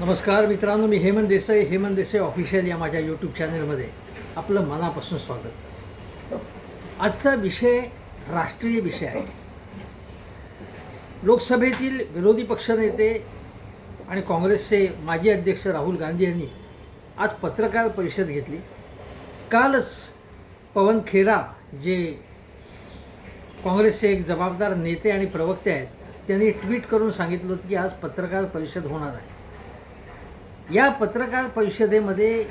नमस्कार मित्रांनो मी हेमंत देसाई. हेमंत देसाई ऑफिशियल या माझ्या यूट्यूब चॅनलमध्ये आपलं मनापासून स्वागत. आजचा विषय राष्ट्रीय विषय आहे. लोकसभेतील विरोधी पक्षनेते आणि काँग्रेसचे माजी अध्यक्ष राहुल गांधी यांनी आज पत्रकार परिषद घेतली. कालच पवन खेरा जे काँग्रेसचे एक जबाबदार नेते आणि प्रवक्ते आहेत त्यांनी ट्विट करून सांगितलं होतं की आज पत्रकार परिषद होणार आहे. या पत्रकार परिषदेमध्ये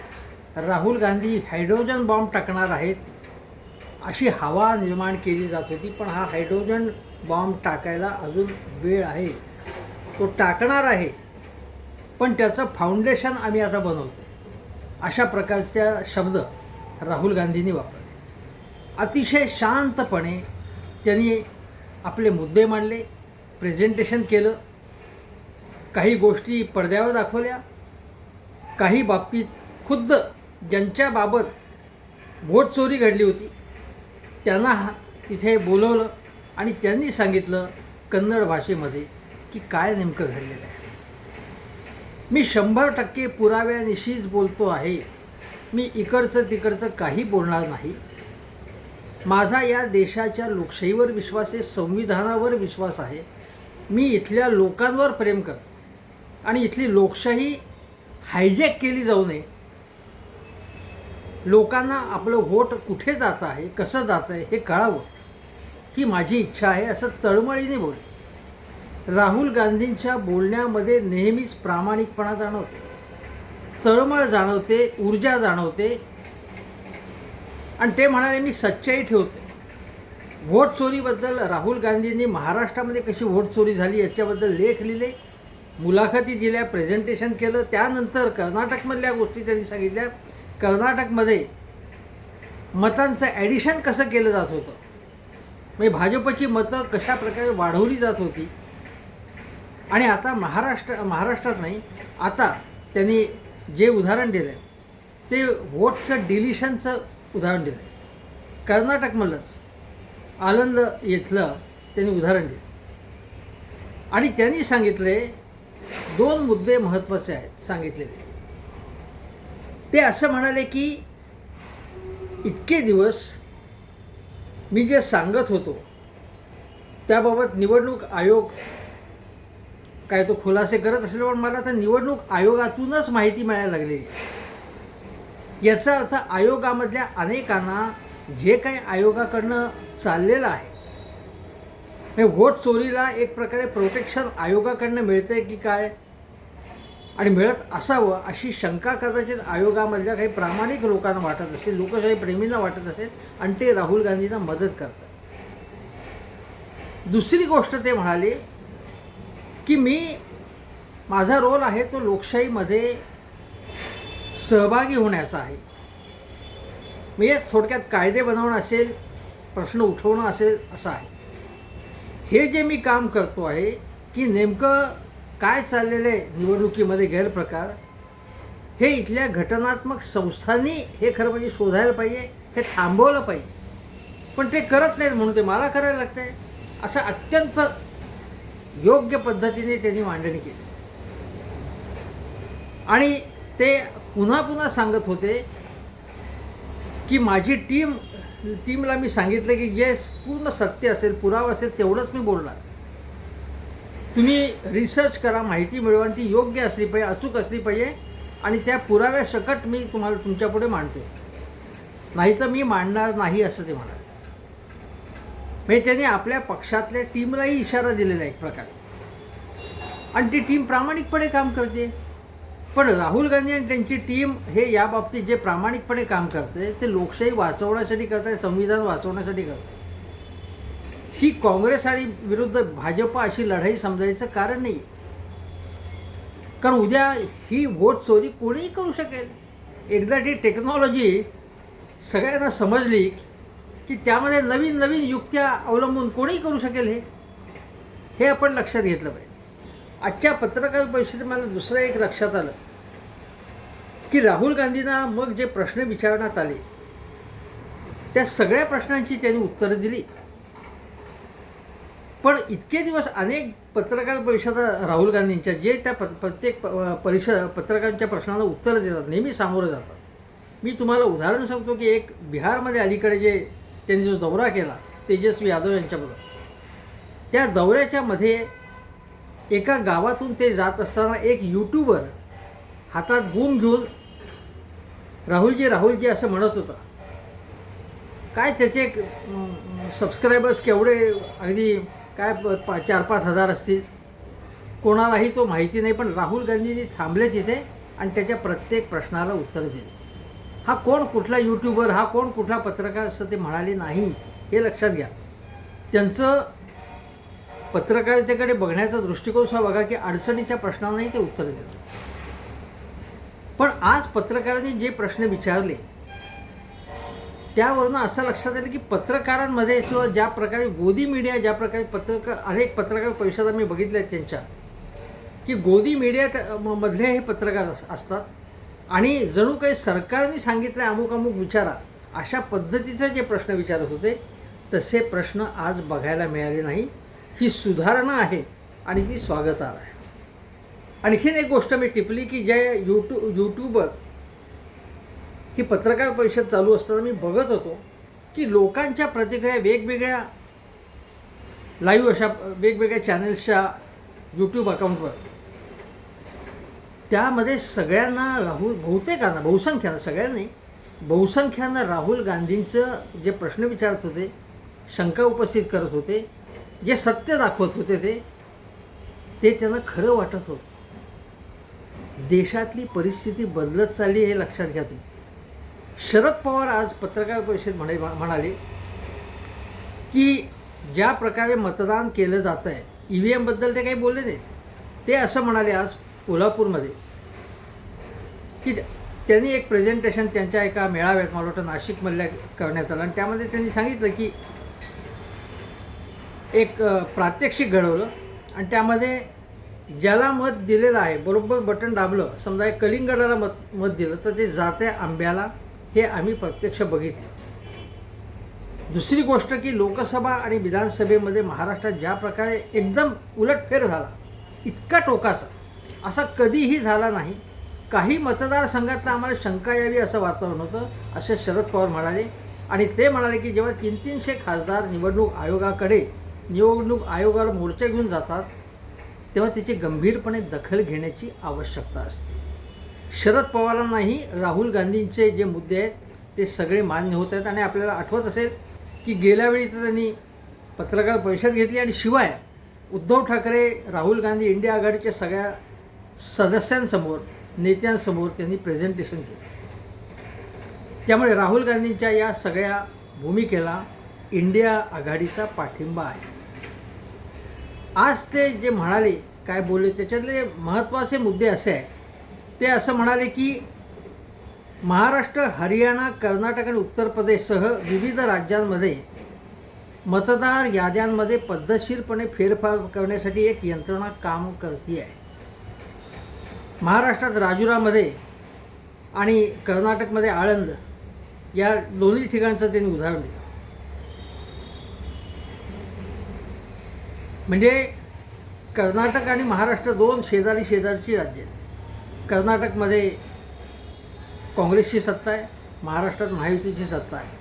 राहुल गांधी हायड्रोजन बॉम्ब टाकणार आहेत अशी हवा निर्माण केली जात होती पण हा हायड्रोजन बॉम्ब टाकायला अजून वेळ आहे. तो टाकणार आहे पण त्याचं फाउंडेशन आम्ही आता बनवतो अशा प्रकारच्या शब्द राहुल गांधींनी वापरले. अतिशय शांतपणे त्यांनी आपले मुद्दे मांडले प्रेझेंटेशन केलं काही गोष्टी पडद्यावर दाखवल्या काही बाबतीत खुद्द ज्यांच्याबाबत वोट चोरी घडली होती त्यांना हा- तिथे बोलवलं आणि त्यांनी सांगितलं कन्नड भाषेमध्ये की काय नेमकं घडलेलं आहे. मी शंभर टक्के पुराव्यानिशीच बोलतो आहे. मी इकडचं तिकडचं काही बोलणार नाही. माझा या देशाच्या लोकशाहीवर विश्वास आहे संविधानावर विश्वास आहे. मी इथल्या लोकांवर प्रेम करतो आणि इथली लोकशाही हायजॅक केली जाऊ नये. लोकांना आपलं वोट कुठे जात आहे कसं जात आहे हे कळावं. ही माझी इच्छा आहे असं तळमळीने बोल राहुल गांधींच्या बोलण्यामध्ये नेहमीच प्रामाणिकपणा जाणवते. तळमळ जाणवते ऊर्जा जाणवते. आणि ते म्हणाले मी सच्चाई ठेवते. व्होट चोरीबद्दल राहुल गांधींनी महाराष्ट्रामध्ये कशी व्होट चोरी झाली याच्याबद्दल लेख लिहिले. मुलाखती दिल्या प्रेझेंटेशन केलं त्यानंतर कर्नाटकमधल्या गोष्टी त्यांनी सांगितल्या. कर्नाटकमध्ये मतांचं ॲडिशन कसं केलं जात होतं? म्हणजे भाजपची मतं कशा प्रकारे वाढवली जात होती? आणि आता महाराष्ट्र महाराष्ट्रात नाही आता त्यांनी जे उदाहरण दिलं ते वोटचं डिलिशनचं उदाहरण दिलं कर्नाटकमधलंच आनंद इथलं त्यांनी उदाहरण दिलं. आणि त्यांनी सांगितले दोन मुद्दे महत्त्वाचे आहेत सांगितलेले. ते असं म्हणाले की इतके दिवस मी जे सांगत होतो त्याबाबत निवडणूक आयोग काय तो खुलासे करत असेल पण मला आता निवडणूक आयोगातूनच माहिती मिळायला लागलेली याचा अर्थ आयोगामधल्या अनेकांना जे काही आयोगाकडनं चाललेलं आहे हे व्होट चोरीला एक प्रकारे प्रोटेक्शन आयोगाकडनं मिळतं आहे की काय? आणि मिळत असावं अशी शंका कदाचित आयोगामधल्या काही प्रामाणिक लोकांना वाटत असेल लोकशाही प्रेमींना वाटत असेल आणि ते राहुल गांधींना मदत करतात. दुसरी गोष्ट ते म्हणाले की मी माझा रोल आहे तो लोकशाहीमध्ये सहभागी होण्याचा आहे. म्हणजे थोडक्यात कायदे बनवणं असेल प्रश्न उठवणं असेल असं आहे. हे जे मी काम करतो आहे की नेमकं काय चाललेलं आहे निवडणुकीमध्ये गैरप्रकार हे इथल्या घटनात्मक संस्थांनी हे खरं म्हणजे शोधायला पाहिजे हे थांबवलं पाहिजे. पण ते करत नाहीत म्हणून ते मला करायला लागतं आहे असं अत्यंत योग्य पद्धतीने त्यांनी मांडणी केली. आणि ते पुन्हा पुन्हा सांगत होते की माझी टीम टीमला मी सांगितलं की जे पूर्ण सत्य असेल पुरावा असेल तेवढंच मी बोलणार. तुम्ही रिसर्च करा माहिती मिळवा आणि ती योग्य असली पाहिजे अचूक असली पाहिजे आणि त्या पुराव्यासकट मी तुम्हाला तुमच्यापुढे मांडतो नाही तर मी मांडणार नाही असं ते म्हणाले. म्हणजे त्यांनी आपल्या पक्षातल्या टीमलाही इशारा दिलेला एक प्रकारे. आणि ती टीम प्रामाणिकपणे काम करते. पण राहुल गांधी आणि त्यांची टीम हे या बाबतीत जे प्रामाणिकपणे काम करते ते लोकशाही वाचवण्यासाठी करत आहे संविधान वाचवण्यासाठी करत आहे ही काँग्रेस आणि विरुद्ध भाजप अशी लढाई समजायचं कारण नाही. कारण उद्या ही वोट चोरी कोणीही करू शकेल. एकदा ती टेक्नॉलॉजी सगळ्यांना समजली की त्यामध्ये नवीन नवीन युक्त्या अवलंबून कोणीही करू शकेल हे. हे आपण लक्षात घेतलं पाहिजे. आजच्या पत्रकार परिषदेत मला दुसरं एक लक्षात आलं. की राहुल गांधींना मग जे प्रश्न विचारण्यात आले त्या सगळ्या प्रश्नांची त्यांनी उत्तरं दिली. पण इतके दिवस अनेक पत्रकार परिषदा राहुल गांधींच्या जे त्या प प्रत्येक प- परिषद पत्रकारांच्या प्रश्नाला उत्तरं देतात नेहमी सामोरं जातात. मी तुम्हाला उदाहरण सांगतो की एक बिहारमध्ये अलीकडे जे त्यांनी जो दौरा केला तेजस्वी यादव यांच्याबरोबर. त्या दौऱ्याच्या मध्ये एका गावातून ते जात असताना एक यूट्यूबर हातात बूम घेऊन राहुलजी राहुलजी असं म्हणत होता. काय त्याचे सबस्क्रायबर्स केवढे? अगदी काय प- पा- चार पाच हजार असतील? कोणालाही तो माहिती नाही पण राहुल गांधींनी थांबले तिथे आणि त्याच्या प्रत्येक प्रश्नाला उत्तर दिले. हा कोण कुठला यूट्यूबर हा कोण कुठला पत्रकार असं ते म्हणाले नाही हे लक्षात घ्या. त्यांचं पत्रकारितेकडे बघण्याचा दृष्टिकोन असा बघा की अडचणीच्या प्रश्नांनाही ते उत्तर देतात. पण आज पत्रकारांनी जे प्रश्न विचारले त्यावरून असं लक्षात आलं की पत्रकारांमध्ये किंवा ज्या प्रकारे गोदी मीडिया ज्या प्रकारे पत्रकार अनेक पत्रकार परिषदा मी बघितल्या आहेत त्यांच्या की गोदी मीडिया मधले हे पत्रकार असतात. आणि जणू काही सरकारने सांगितलं अमुक अमुक विचारा अशा पद्धतीचे जे प्रश्न विचारत होते तसे प्रश्न आज बघायला मिळाले नाही. ही सुधारणा आहे आणि ती स्वागतार आहे. आणखीन एक गोष्ट मी टिपली की जे यूट्यू यूट्यूबर ही पत्रकार परिषद चालू असताना मी बघत होतो की लोकांच्या प्रतिक्रिया वेगवेगळ्या लाईव्ह अशा वेगवेगळ्या चॅनेल्सच्या यूट्यूब अकाउंटवर त्यामध्ये सगळ्यांना राहुल बहुतेकांना बहुसंख्यानं सगळ्यांनी बहुसंख्यानं राहुल गांधींचं जे प्रश्न विचारत होते शंका उपस्थित करत होते जे सत्य दाखवत होते ते ते त्यांना खरं वाटत होतं. देशातली परिस्थिती बदलत चालली हे लक्षात घ्या तुम्ही. शरद पवार आज पत्रकार परिषद म्हणे म्हणाले की ज्या प्रकारे मतदान केलं जात आहे ई व्ही एमबद्दल ते काही बोलले नाही. ते असं म्हणाले आज कोल्हापूरमध्ये की त्यांनी एक प्रेझेंटेशन त्यांच्या एका मेळाव्यात मला वाटतं नाशिकमधल्या करण्यात आलं. आणि त्यामध्ये त्यांनी सांगितलं की एक प्रात्यक्षिक घडवलं आणि त्यामध्ये ज्याला मत दिलेलं आहे बरोबर बटन दाबलं समजा एक कलिंगडाला मत मत दिलं तर ते जाते आंब्याला हे आम्ही प्रत्यक्ष बघितलं. दुसरी गोष्ट की लोकसभा आणि विधानसभेमध्ये महाराष्ट्रात ज्या प्रकारे एकदम उलटफेर झाला इतका टोकाचा असा कधीही झाला नाही. काही मतदारसंघात आम्हाला शंका यावी असं वातावरण होतं असे शरद पवार म्हणाले. आणि ते म्हणाले की जेव्हा तीन तीनशे खासदार निवडणूक आयोगाकडे निवडणूक आयोगाला मोर्चा घेऊन जातात तेव्हा त्याची गंभीरपणे दखल घेण्याची आवश्यकता असते. शरद पवारांनाही राहुल गांधींचे जे मुद्दे आहेत ते सगळे मान्य होत आहेत आणि आपल्याला आठवत असेल की गेल्या वेळीचं त्यांनी पत्रकार परिषद घेतली आणि शिवाय उद्धव ठाकरे राहुल गांधी इंडिया आघाडीच्या सगळ्या सदस्यांसमोर नेत्यांसमोर त्यांनी प्रेझेंटेशन केलं. त्यामुळे राहुल गांधींच्या या सगळ्या भूमिकेला इंडिया आघाडीचा पाठिंबा आहे. आज ते जे म्हणाले काय बोलले त्याच्यातले महत्त्वाचे मुद्दे असे आहे ते असं म्हणाले की महाराष्ट्र हरियाणा कर्नाटक आणि उत्तर प्रदेशसह विविध राज्यांमध्ये मतदार याद्यांमध्ये पद्धतशीरपणे फेरफार करण्यासाठी एक यंत्रणा काम करते आहे महाराष्ट्रात राजुरामध्ये आणि कर्नाटकमध्ये आळंद या दोन्ही ठिकाणचं त्यांनी उदाहरण दिलं. म्हणजे कर्नाटक आणि महाराष्ट्र दोन शेजारी शेजारची राज्य आहेत. कर्नाटकमध्ये काँग्रेसची सत्ता आहे महाराष्ट्रात महायुतीची सत्ता आहे.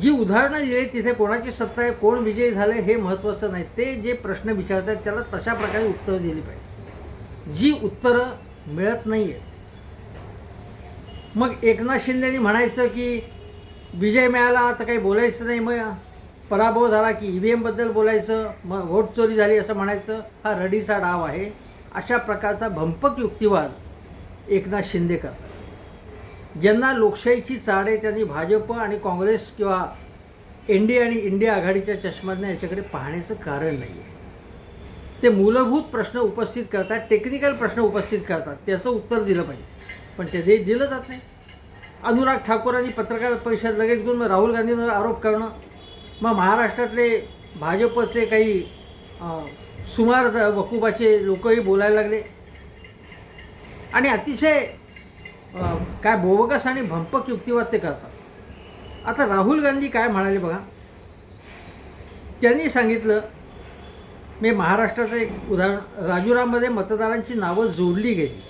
जी उदाहरणं दिली तिथे कोणाची सत्ता आहे कोण विजयी झाले हे महत्त्वाचं नाही. ते जे प्रश्न विचारतात त्याला तशा प्रकारे उत्तरं दिली पाहिजे. जी उत्तरं मिळत नाही आहेत मग एकनाथ शिंदेनी म्हणायचं की विजय मिळाला तर काही बोलायचं नाही मग. पराभव झाला की ई व्ही एमबद्दल बोलायचं मग व्होट चोरी झाली असं म्हणायचं हा रडीचा डाव आहे. अशा प्रकारचा भंपक युक्तिवाद एकनाथ शिंदे करतात. ज्यांना लोकशाहीची चाड आहे त्यांनी भाजप आणि काँग्रेस किंवा एन डी आणि इंडिया आघाडीच्या चष्म्यांना याच्याकडे पाहण्याचं कारण नाही आहे ते मूलभूत प्रश्न उपस्थित करतात टेक्निकल प्रश्न उपस्थित करतात. त्याचं उत्तर दिलं पाहिजे. पण ते दे दिलं जात नाही. अनुराग ठाकूरांनी पत्रकार परिषद लगेच घेऊन राहुल गांधींवर आरोप करणं मग महाराष्ट्रातले भाजपचे काही सुमार द- वकुबाचे लोकही बोलायला लागले. आणि अतिशय काय बोवगस आणि भंपक युक्तिवाद ते करतात. आता राहुल गांधी काय म्हणाले बघा? त्यांनी सांगितलं मी महाराष्ट्राचं एक उदाहरण राजुरामध्ये मतदारांची नावं जोडली गेली.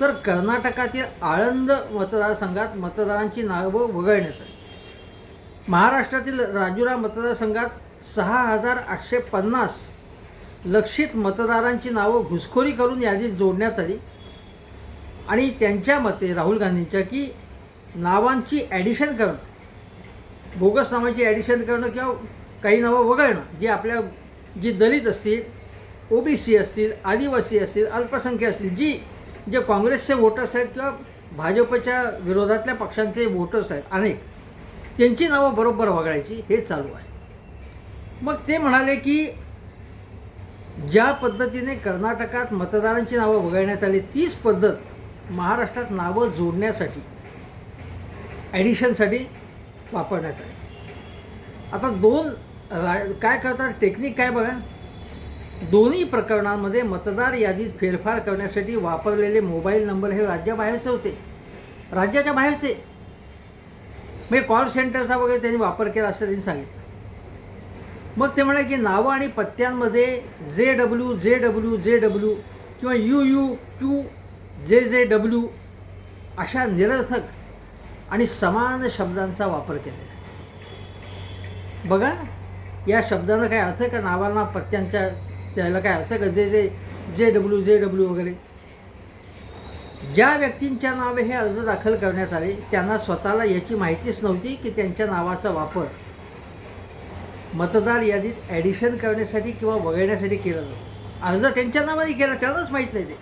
तर कर्नाटकातील आळंद मतदारसंघात मतदारांची नावं वगळण्यात आली. महाराष्ट्रातील राजुरा मतदारसंघात सहा हजार आठशे पन्नास लक्षित मतदारांची नावं घुसखोरी करून यादीत जोडण्यात आली. आणि त्यांच्या मते राहुल गांधींच्या की नावांची ॲडिशन करणं बोगस नावांची ॲडिशन करणं किंवा काही नावं वगळणं जी आपल्या जी दलित असतील ओ बी सी असतील आदिवासी असतील अल्पसंख्य असतील जी जे काँग्रेसचे वोटर्स आहेत किंवा भाजपच्या विरोधातल्या पक्षांचे वोटर्स आहेत अनेक त्यांची नावं बरोबर वगळायची हे चालू आहे. मग ते म्हणाले की ज्या पद्धतीने कर्नाटकात मतदारांची नावं वगळण्यात आली तीच पद्धत महाराष्ट्रात नावं जोडण्यासाठी ॲडिशनसाठी वापरण्यात आली. आता दोन रा काय करतात टेक्निक काय बघा. दोन्ही प्रकरणांमध्ये मतदार यादीत फेरफार करण्यासाठी वापरलेले मोबाईल नंबर हे राज्याबाहेरचे होते. राज्याच्या बाहेरचे. म्हणजे कॉल सेंटरचा वगैरे त्यांनी वापर केला असं त्यांनी सांगितलं. मग ते म्हणाले की नावं आणि पत्त्यांमध्ये J W J W J W किंवा यू यू क्यू जे जे डब्ल्यू अशा निरर्थक आणि समान शब्दांचा वापर केलेला आहे. बघा या शब्दांना काय अर्थ आहे का? नावांना पत्त्यांच्या त्याला काय अर्थ आहे का? जे जे जे डब्ल्यू जे डब्ल्यू वगैरे. ज्या व्यक्तींच्या नावे हे अर्ज दाखल करण्यात आले त्यांना स्वतःला याची माहितीच नव्हती की त्यांच्या नावाचा वापर मतदार यादीत ॲडिशन करण्यासाठी किंवा वगळण्यासाठी केला जातो. अर्ज त्यांच्या नावाने केला त्यांनाच माहीत नाही ते.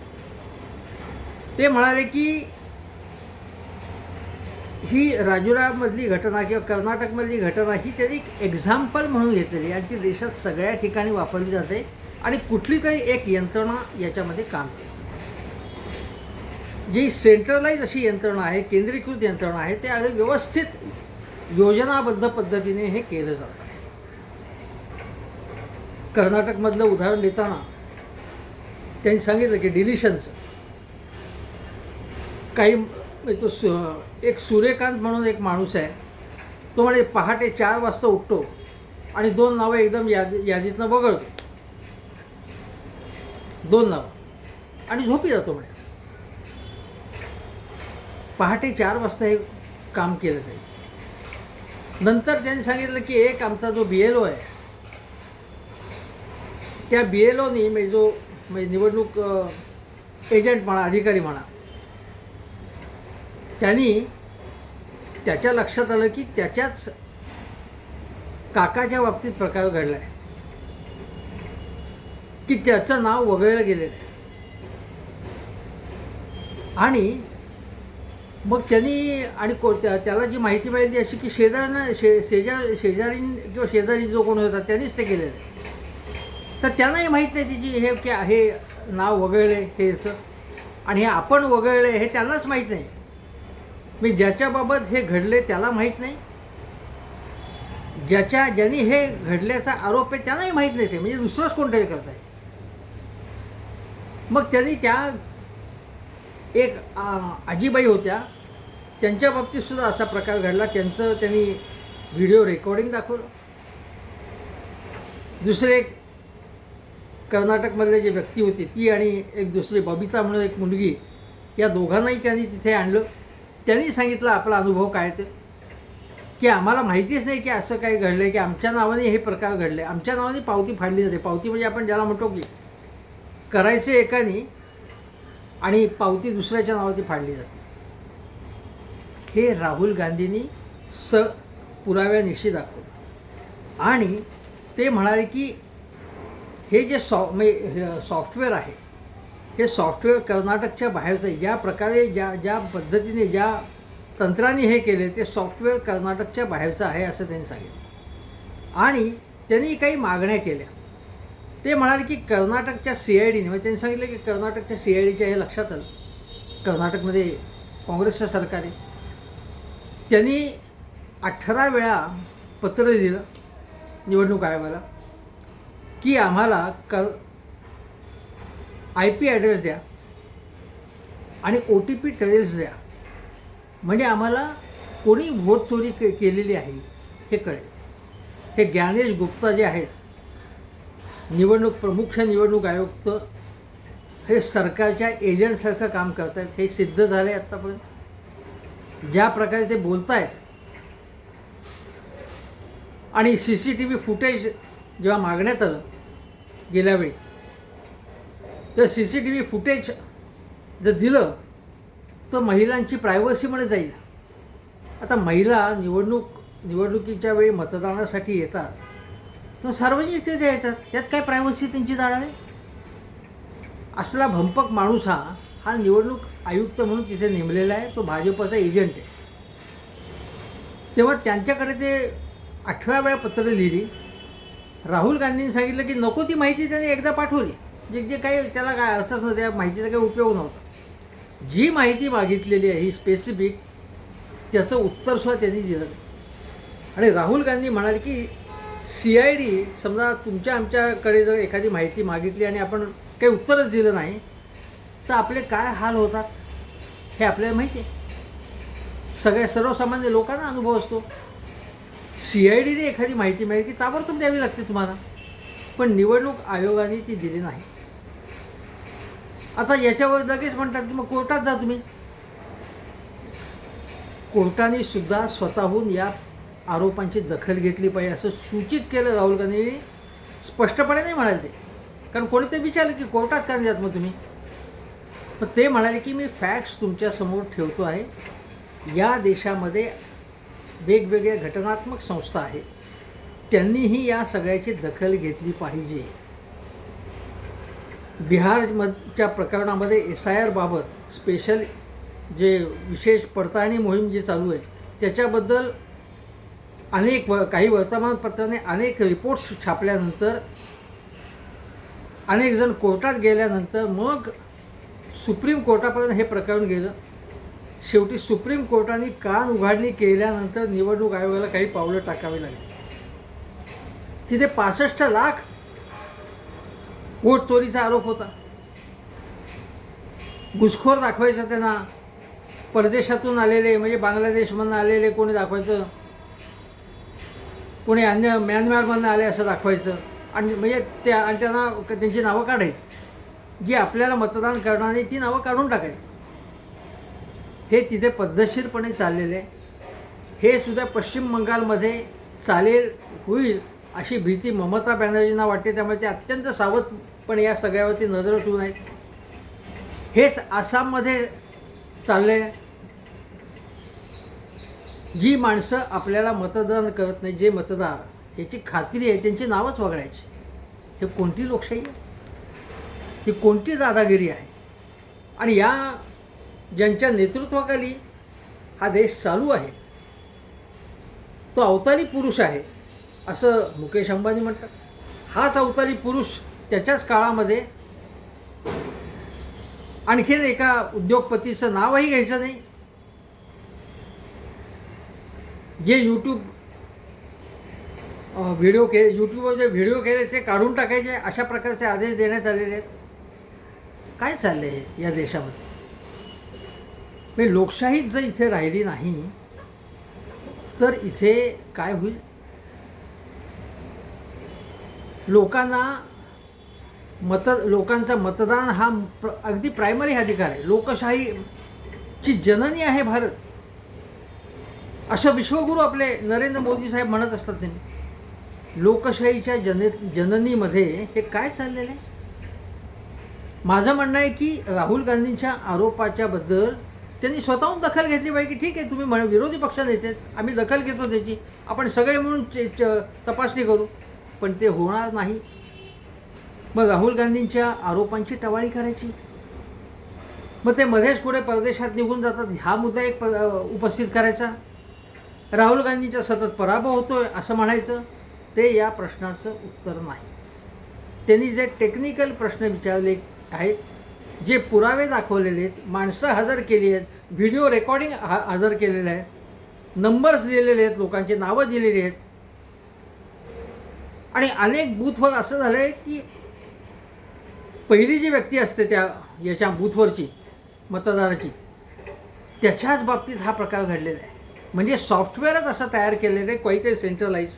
ते म्हणाले की ही राजुरामधली घटना किंवा कर्नाटकमधली घटना ही त्यांनी एक एक्झाम्पल म्हणून घेतलेली आणि ती देशात सगळ्या ठिकाणी वापरली जाते आणि कुठली तरी एक यंत्रणा याच्यामध्ये काम करते. जी सेंट्रलाइज अशी यंत्रणा आहे केंद्रीकृत यंत्रणा आहे ते अगदी व्यवस्थित योजनाबद्ध पद्धतीने हे केलं जातं कर्नाटकमधलं उदाहरण देताना त्यांनी सांगितलं की डिलिशन्स काही म्हणजे तो सु एक सूर्यकांत म्हणून एक माणूस आहे तो म्हणे पहाटे चार वाजता उठतो आणि दोन नावं एकदम यादी यादीतनं वगळतो. दोन नावं. आणि झोपी जातो म्हणे. पहाटे चार वाजता हे काम केलं जाईल. नंतर त्यांनी सांगितलं की एक आमचा जो बी एल ओ आहे त्या बी एल ओनी म्हणजे जो म्हणजे निवडणूक एजंट म्हणा अधिकारी म्हणा त्यांनी त्याच्या लक्षात आलं की त्याच्याच काकाच्या बाबतीत प्रकार घडला आहे की त्याचं नाव वगळलं गेलेलं आहे. आणि मग त्यांनी आणि को त्याला जी माहिती मिळाली अशी की शेजारनं शे शेजार शेजारी किंवा शेजारी जो कोण होता त्यांनीच ते केलेलं तर त्यांनाही माहीत नाही तिची हे की हे नाव वगळले हे असं. आणि हे आपण वगळले हे त्यांनाच माहीत नाही. मी ज्याच्याबाबत हे घडले त्याला माहीत नाही. ज्याच्या ज्यांनी हे घडल्याचा आरोप आहे त्यांनाही माहीत नाही ते. म्हणजे दुसरंच कोणतरी करत आहे मग त्यांनी त्या एक आजीबाई होत्या. त्यांच्या बाबतीतसुद्धा असा प्रकार घडला. त्यांचं त्यांनी व्हिडिओ रेकॉर्डिंग दाखवलं. दुसरे एक कर्नाटकमधले जे व्यक्ती होती ती आणि एक दुसरी बबिता म्हणून एक मुलगी या दोघांनाही त्यांनी तिथे आणलं. त्यांनी सांगितलं आपला अनुभव काय ते? की आम्हाला माहितीच नाही की असं काही घडलं आहे की आमच्या नावाने हे प्रकार घडले. आमच्या नावाने पावती फाडली जाते पावती म्हणजे आपण ज्याला म्हणतो की करायचे एकाने आणि पावती दुसऱ्याच्या नावाची फाडली जाते. हे राहुल गांधींनी स पुराव्यानिशी दाखवलं. आणि ते म्हणाले की हे जे सॉ म्हणजे सॉफ्टवेअर आहे हे सॉफ्टवेअर कर्नाटकच्या बाहेरचं आहे. ज्या प्रकारे ज्या ज्या पद्धतीने ज्या तंत्राने हे केले ते सॉफ्टवेअर कर्नाटकच्या बाहेरचं आहे असं त्यांनी सांगितलं. आणि त्यांनी काही मागण्या केल्या. ते म्हणाले की कर्नाटकच्या सी आय डीने म्हणजे त्यांनी सांगितलं की कर्नाटकच्या सी आय डीच्या हे लक्षात आलं. कर्नाटकमध्ये काँग्रेसचं सरकार. आहे त्यांनी अठरा वेळा पत्र दिलं निवडणूक आयोगाला की आम्हाला क आय पी ॲड्रेस द्या आणि ओ टी पी ट्रेस द्या. म्हणजे आम्हाला कोणी व्होट चोरी के केलेली आहे हे कळेल. हे ज्ञानेश गुप्ता जे आहेत निवडणूक प्रमुख निवडणूक आयुक्त हे सरकारच्या एजंटसारखं काम करत आहेत हे सिद्ध झालं आहे आत्तापर्यंत ज्या प्रकारे ते बोलत आहेत आणि C C T V footage जेव्हा मागण्यात आलं गेल्यावेळी तर C C T V footage जर दिलं तर महिलांची प्रायव्हसीमध्ये जाईल. आता महिला निवडणूक निवडणुकीच्या वेळी मतदानासाठी येतात. तर सार्वजनिकरित्या येतात त्यात काय प्रायव्हसी त्यांची जाणार आहे? असला भंपक माणूस हा हा निवडणूक आयुक्त म्हणून तिथे नेमलेला आहे. तो भाजपचा एजंट आहे. तेव्हा त्यांच्याकडे ते आठव्या वेळा पत्र लिहिली. राहुल गांधींनी सांगितलं की नको ती माहिती त्यांनी एकदा पाठवली. जे जे काही त्याला काय अर्थच नव्हतं त्या माहितीचा काही उपयोग नव्हता. जी माहिती मागितलेली आहे ही स्पेसिफिक त्याचं उत्तरसुद्धा त्यांनी दिलं आणि राहुल गांधी म्हणाले की सी आय डी समजा तुमच्या आमच्याकडे जर एखादी माहिती मागितली आणि आपण काही उत्तरच दिलं नाही तर आपले काय हाल होतात? हे आपल्याला माहिती आहे. सगळ्या सर्वसामान्य लोकांना अनुभव असतो. सी आय डीने एखादी माहिती माहिती ताबडतोब द्यावी लागते तुम्हाला. पण निवडणूक आयोगाने ती दिली नाही. आता याच्यावर लगेच म्हणतात की मग कोर्टात जा तुम्ही. कोर्टाने सुद्धा स्वतःहून या आरोपांची दखल घेतली पाहिजे असं सूचित केलं राहुल गांधी. स्पष्टपणे नाही म्हणाले ते. कारण कोणी ते विचारलं की कोर्टात का नाही जात मग तुम्ही? पण ते म्हणाले की मी फॅक्ट्स तुमच्यासमोर ठेवतो आहे. या देशामध्ये वेगवेगळ्या घटनात्मक संस्था आहेत. त्यांनीही या सगळ्याची दखल घेतली पाहिजे. बिहारमधच्या प्रकरणामध्ये एस आय आरबाबत स्पेशल जे विशेष पडताळणी मोहीम जी चालू आहे त्याच्याबद्दल अनेक व काही वर्तमानपत्राने अनेक रिपोर्ट्स छापल्यानंतर अनेक जण कोर्टात गेल्यानंतर मग सुप्रीम कोर्टापर्यंत हे प्रकरण गेलं. शेवटी सुप्रीम कोर्टाने कान उघाडणी केल्यानंतर निवडणूक आयोगाला काही पावलं टाकावी लागली. तिथे पासष्ट लाख वोट चोरीचा आरोप होता. घुसखोर दाखवायचा त्यांना. परदेशातून आलेले म्हणजे बांगलादेशमधून आलेले कोणी दाखवायचं? कोणी अन्य म्यानमारमधनं आले असं दाखवायचं. आणि म्हणजे त्या आणि त्यांना त्यांची नावं काढायची. जी आपल्याला मतदान करणारी ती नावं काढून टाकायची. हे तिथे पद्धतशीरपणे चाललेले आहे. हे सुद्धा पश्चिम बंगालमध्ये चालेल होईल अशी भीती ममता बॅनर्जींना वाटते. त्यामुळे ते अत्यंत सावधपणे या सगळ्यावरती नजर ठेवून आहेत. हेच आसाममध्ये चालले जी माणसं आपल्याला मतदान करत नाही जे मतदार याची खात्री आहे त्यांची नावच वगळायची. हे कोणती लोकशाही आहे? ही कोणती दादागिरी आहे? आणि या ज्यांच्या नेतृत्वाखाली हा देश चालू आहे तो अवतारी पुरुष आहे असं मुकेश अंबानी म्हणतात. हाच अवतारी पुरुष त्याच्याच काळामध्ये आणखीन एका उद्योगपतीचं नावही घ्यायचं नाही जे यूट्यूब व्हिडिओ के यूट्यूबवर जे व्हिडिओ केले ते काढून टाकायचे अशा प्रकारचे आदेश देण्यात आलेले आहेत. काय चाललं आहे या देशामध्ये? म्हणजे लोकशाहीच जर इथे राहिली नाही तर इथे काय होईल? लोकांना मत लोकांचा मतदान हा प्र अगदी प्रायमरी अधिकार आहे. लोकशाहीची जननी आहे भारत. असं विश्वगुरू आपले नरेंद्र मोदी साहेब म्हणत असतात त्यांनी लोकशाहीच्या जने जननीमध्ये हे काय चाललेलं आहे? माझं म्हणणं आहे की राहुल गांधींच्या आरोपाच्या बद्दल त्यांनी स्वतःहून दखल घेतली पाहिजे की ठीक आहे तुम्ही म्हण विरोधी पक्ष नेते आम्ही दखल घेतो त्याची आपण सगळे म्हणून च- तपासणी करू. पण ते होणार नाही. मग राहुल गांधींच्या आरोपांची टवाळी करायची? मग ते मध्येच पुढे परदेशात निघून जातात हा मुद्दा एक प- उपस्थित करायचा? राहुल गांधींचा सतत पराभव होतोय असं म्हणायचं ते या प्रश्नाचं उत्तर नाही. त्यांनी जे टेक्निकल प्रश्न विचारले आहेत जे पुरावे दाखवलेले आहेत माणसं हजर केली आहेत व्हिडिओ रेकॉर्डिंग हा हजर केलेलं आहे नंबर्स दिलेले आहेत लोकांची नावं दिलेली आहेत. आणि अनेक बूथवर असं झालं आहे की पहिली जी व्यक्ती असते त्या याच्या बूथवरची मतदाराची त्याच्याच बाबतीत हा प्रकार घडलेला आहे. म्हणजे सॉफ्टवेअरच असं तयार केलेलं आहे काहीतरी सेंट्रलाइज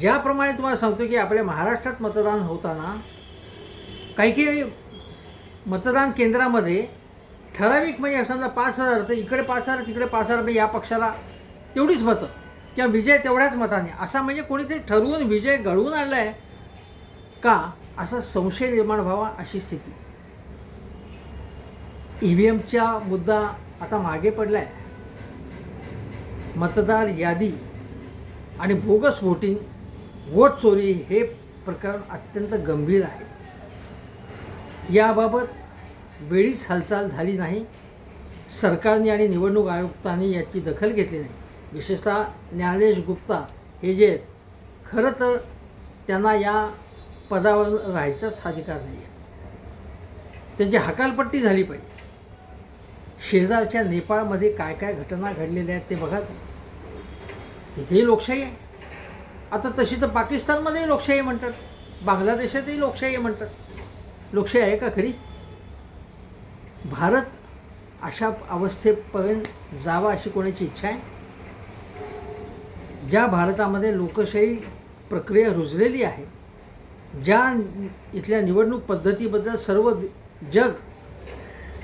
ज्याप्रमाणे तुम्हाला सांगतो की आपल्या महाराष्ट्रात मतदान होताना काही काही मतदान केंद्रामध्ये ठराविक म्हणजे समजा पाच हजार तर इकडे पाच हजार तिकडे पाच हजार म्हणजे या पक्षाला तेवढीच मतं. किंवा विजय तेवढ्याच मताने. असा म्हणजे कोणीतरी ठरवून विजय घडवून आणला आहे का? असा संशय निर्माण व्हावा अशी स्थिती. ई व्ही एमचा मुद्दा आता मागे पडला आहे मतदार यादी आणि बोगस वोटिंग वोट चोरी हे प्रकरण अत्यंत गंभीर आहे. याबाबत वेळीच हालचाल झाली नाही. सरकारने आणि निवडणूक आयुक्तांनी याची दखल घेतली नाही. विशेषतः ज्ञानेश गुप्ता हे जे आहेत, खरं तर त्यांना या पदावर राहायचाच अधिकार नाही आहे त्यांची हकालपट्टी झाली पाहिजे. शेजारच्या नेपाळमध्ये काय काय घटना घडलेल्या आहेत ते बघा. तिथेही लोकशाही आहे. आता तशी तर पाकिस्तानमध्येही लोकशाही म्हणतात. बांगलादेशातही लोकशाही म्हणतात. लोकशाही आहे का खरी? भारत अशा अवस्थेपर्यंत जावा अशी कोणाची इच्छा आहे? ज्या भारतामध्ये लोकशाही प्रक्रिया रुजलेली आहे ज्या इथल्या निवडणूक पद्धतीबद्दल सर्व जग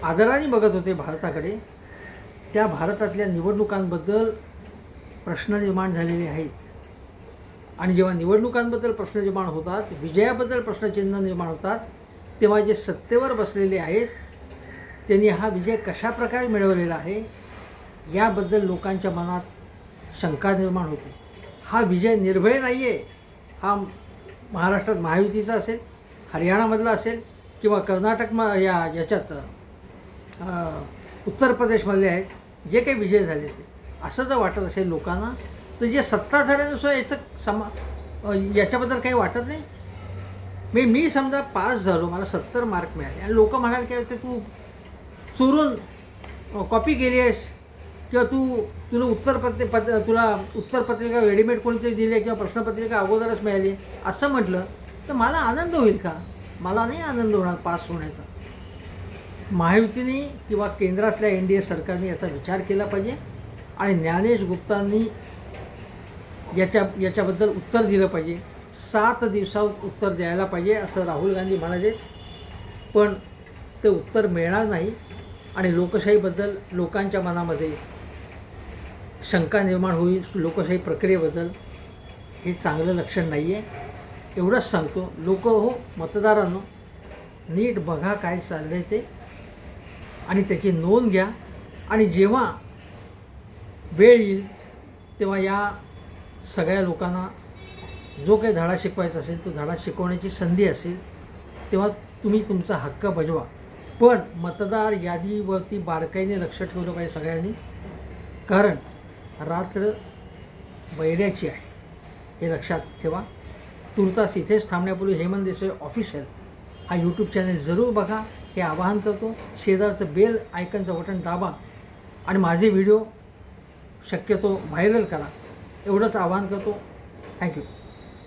आदराने बघत होते भारताकडे. त्या भारतातल्या निवडणुकांबद्दल प्रश्न निर्माण झालेले आहेत. आणि जेव्हा निवडणुकांबद्दल प्रश्न निर्माण होतात विजयाबद्दल प्रश्नचिन्ह निर्माण होतात तेव्हा जे सत्तेवर बसलेले आहेत त्यांनी हा विजय कशा प्रकारे मिळवलेला आहे याबद्दल लोकांच्या मनात शंका निर्माण होते. हा विजय निर्भय नाही आहे हा महाराष्ट्रात महायुतीचा असेल हरियाणामधला असेल किंवा कर्नाटक म या याच्यात उत्तर प्रदेशमधले आहेत जे काही विजय झाले ते. असं जर वाटत असेल लोकांना तर जे सत्ताधाऱ्यांनुसार याचं समा याच्याबद्दल काही वाटत नाही. मी मी समजा पास झालो मला सत्तर मार्क मिळाले आणि लोक म्हणाल की ते तू चोरून कॉपी केली आहेस किंवा तू तुला उत्तर पत्र पत तुला उत्तरपत्रिका रेडीमेड कोणीतरी दिली आहे किंवा प्रश्नपत्रिका अगोदरच मिळाली असं म्हटलं तर मला आनंद होईल का? मला नाही आनंद होणार पास होण्याचा. महायुतीने किंवा केंद्रातल्या एन डी ए सरकारने याचा विचार केला पाहिजे. आणि ज्ञानेश गुप्तांनी याच्या याच्याबद्दल उत्तर दिलं पाहिजे. सात दिवसात उत्तर द्यायला पाहिजे असं राहुल गांधी म्हणाले. पण ते उत्तर मिळणार नाही आणि लोकशाहीबद्दल लोकांच्या मनामध्ये शंका निर्माण होईल लोकशाही प्रक्रियेबद्दल हे चांगलं लक्षण नाही आहे एवढंच सांगतो. लोक हो मतदारांनो नीट बघा काय चाललं आहे ते. आणि त्याची नोंद घ्या. आणि जेव्हा वेळ येईल तेव्हा या सगळ्या लोकांना जो काही धडा शिकवायचा असेल तो धडा शिकवण्याची संधी असेल तेव्हा तुम्ही तुमचा हक्क बजवा. पण मतदार यादीवरती बारकाईने लक्ष ठेवलं पाहिजे सगळ्यांनी कारण रात्र बैऱ्याची आहे. हे लक्षात ठेवा. तुर्तास इथेच थांबण्यापूर्वी हेमंत देसाई ऑफिशियल हा यूट्यूब चॅनल जरूर बघा. हे आवाहन करतो. शेजारचं बेल आयकनचं बटन दाबा आणि माझे व्हिडिओ शक्यतो व्हायरल करा. एवढंच आवाहन करतो. थँक्यू